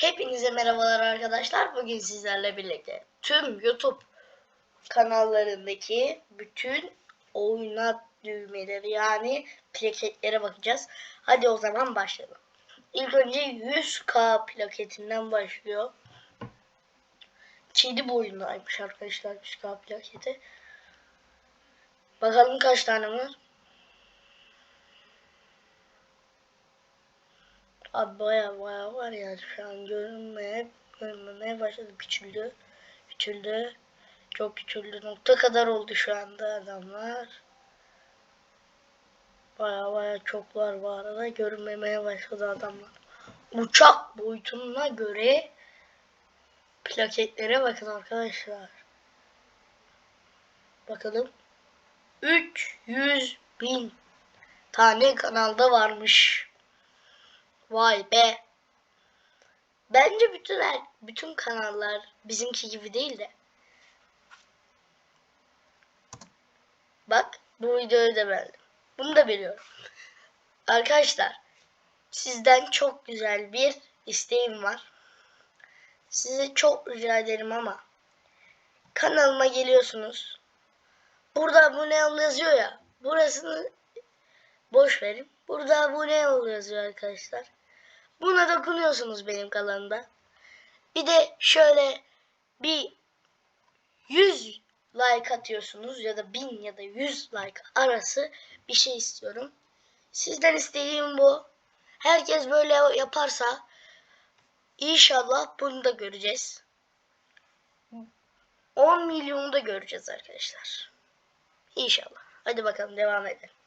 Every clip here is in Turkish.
Hepinize merhabalar arkadaşlar. Bugün sizlerle birlikte tüm YouTube kanallarındaki bütün oynat düğmeleri yani plaketlere bakacağız. Hadi o zaman başlayalım. İlk önce 100k plaketinden başlıyor. Kedi boyundaymış arkadaşlar 100k plaketi. Bakalım kaç tane var. Abi baya baya var ya şu an görünmeye görünmemeye başladı. Küçüldü. Küçüldü. Çok küçüldü. Nokta kadar oldu şu anda adamlar. Baya baya çok var bu arada. Görünmemeye başladı adamlar. Uçak boyutuna göre plaketlere bakın arkadaşlar. Bakalım. 300 bin tane kanalda varmış. Vay be. Bence bütün her, bütün kanallar bizimki gibi değil de. Bak bu videoyu da beğendim. Bunu da biliyorum. Arkadaşlar sizden çok güzel bir isteğim var. Size çok rica ederim ama kanalıma geliyorsunuz. Burada abone ol yazıyor ya. Burasını boş verin. Burada abone ol yazıyor arkadaşlar. Buna dokunuyorsunuz benim kanalımda. Bir de şöyle bir 100 like atıyorsunuz ya da 1000 ya da 100 like arası bir şey istiyorum. Sizden istediğim bu. Herkes böyle yaparsa inşallah bunu da göreceğiz. 10 milyonu da göreceğiz arkadaşlar. İnşallah. Hadi bakalım devam edelim.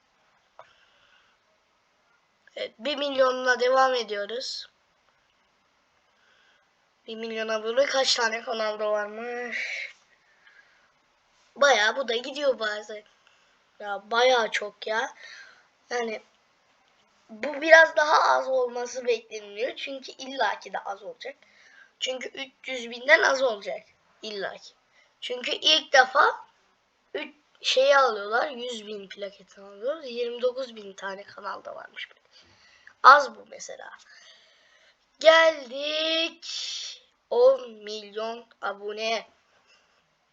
Evet, 1 milyonla devam ediyoruz. 1 milyon abone kaç tane kanalda varmış? Bayağı bu da gidiyor bazen. Ya bayağı çok ya. Yani bu biraz daha az olması bekleniyor. Çünkü illaki de az olacak. Çünkü 300 binden az olacak. illaki. Çünkü ilk defa 3 şeyi alıyorlar. 100 bin plaket alıyoruz. 29 bin tane kanalda varmış. Az bu mesela. Geldik 10 milyon abone.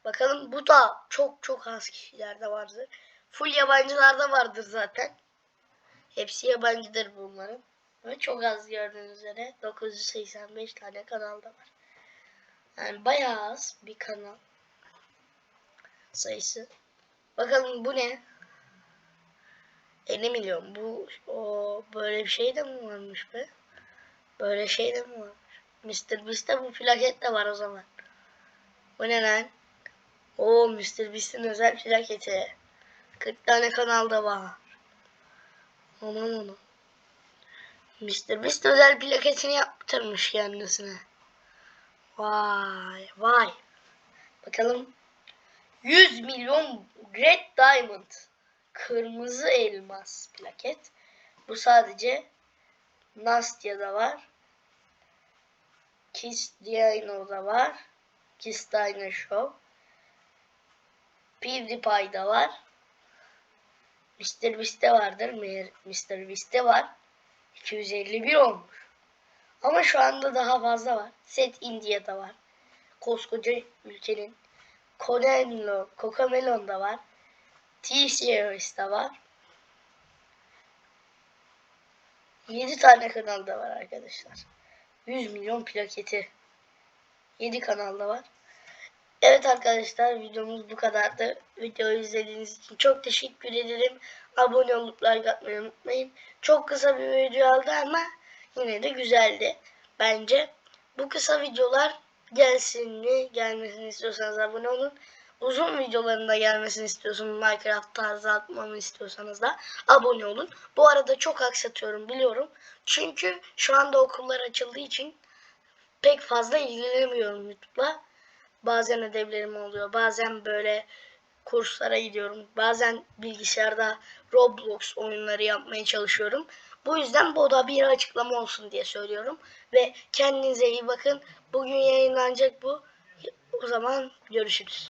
Bakalım bu da çok çok az kişilerde vardır. Full yabancılarda vardır zaten. Hepsi yabancıdır bunların. Ve çok az gördüğünüz üzere 985 tane kanalda var. Yani bayağı az bir kanal sayısı. Bakalım bu ne? 50 milyon. Bu o böyle bir şey de mi varmış be? Böyle şey de mi varmış? Mr. Beast'te bu plaket de var o zaman. Bu ne lan? Oo Mr. Beast'in özel plaketi. 40 tane kanalda var. Aman onu. Mr. Beast özel plaketini yaptırmış kendisine. Vay vay. Bakalım. 100 milyon Red Diamond. Kırmızı elmas plaket. Bu sadece Nastya'da var. Kiss Dino'da var. Kiss Dino Show. PewDiePie'da var. Mr. Beast'te vardır. Mr. Beast'te var. 251 olmuş. Ama şu anda daha fazla var. Set India'da var. Koskoca ülkenin Codello, Cocamelon'da var. T-Series'te var. 7 tane kanalda var arkadaşlar. 100 milyon plaketi. 7 kanalda var. Evet arkadaşlar videomuz bu kadardı. Videoyu izlediğiniz için çok teşekkür ederim. Abone olup like atmayı unutmayın. Çok kısa bir video aldı ama yine de güzeldi. Bence bu kısa videolar gelsin mi gelmesini istiyorsanız abone olun. Uzun videolarında gelmesini istiyorsanız Minecraft tarzı atmamı istiyorsanız da abone olun. Bu arada çok aksatıyorum biliyorum. Çünkü şu anda okullar açıldığı için pek fazla ilgilenemiyorum YouTube'la. Bazen ödevlerim oluyor. Bazen böyle kurslara gidiyorum. Bazen bilgisayarda Roblox oyunları yapmaya çalışıyorum. Bu yüzden bu da bir açıklama olsun diye söylüyorum. Ve kendinize iyi bakın. Bugün yayınlanacak bu. O zaman görüşürüz.